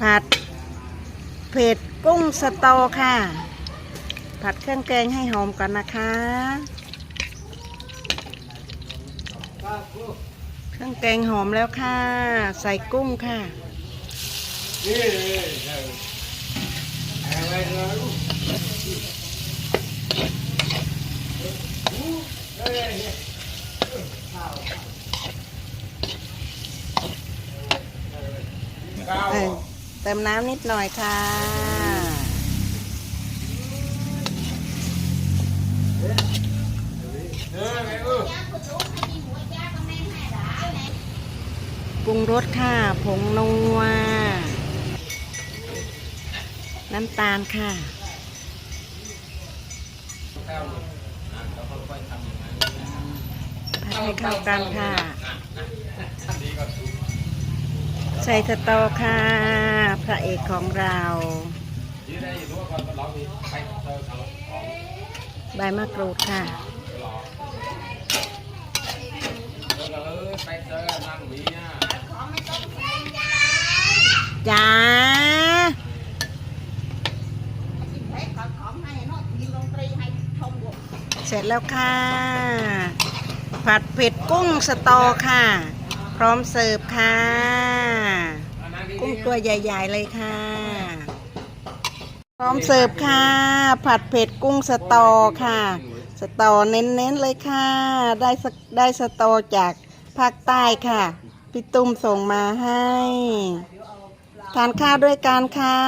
ผัดเผ็ดกุ้งสตอค่ะ ผัดเครื่องแกงให้หอมก่อนนะคะ เครื่องแกงหอมแล้วค่ะ ใส่กุ้งค่ะเออ ติมน้ำนิดหน่อยค่ะปรุงรสค่ะ ผงนัว น้ำตาลค่ะผัดให้เข้ากันค่ะ ใส่สตอค่ะ พระเอกของเราใบมะกรูดค่ะจ้าเสร็จแล้วค่ะ ผัดเผ็ดกุ้งสตอค่ะ พร้อมเสิร์ฟค่ะ กุ้งตัวใหญ่ๆเลยค่ะ พร้อมเสิร์ฟค่ะ ผัดเผ็ดกุ้งสตอค่ะ สตอเน้นๆเลยค่ะ ได้สได้สตอจากภาคใต้ค่ะ พี่ตุ้มส่งมาให้ ทานข้าวด้วยกันค่ะ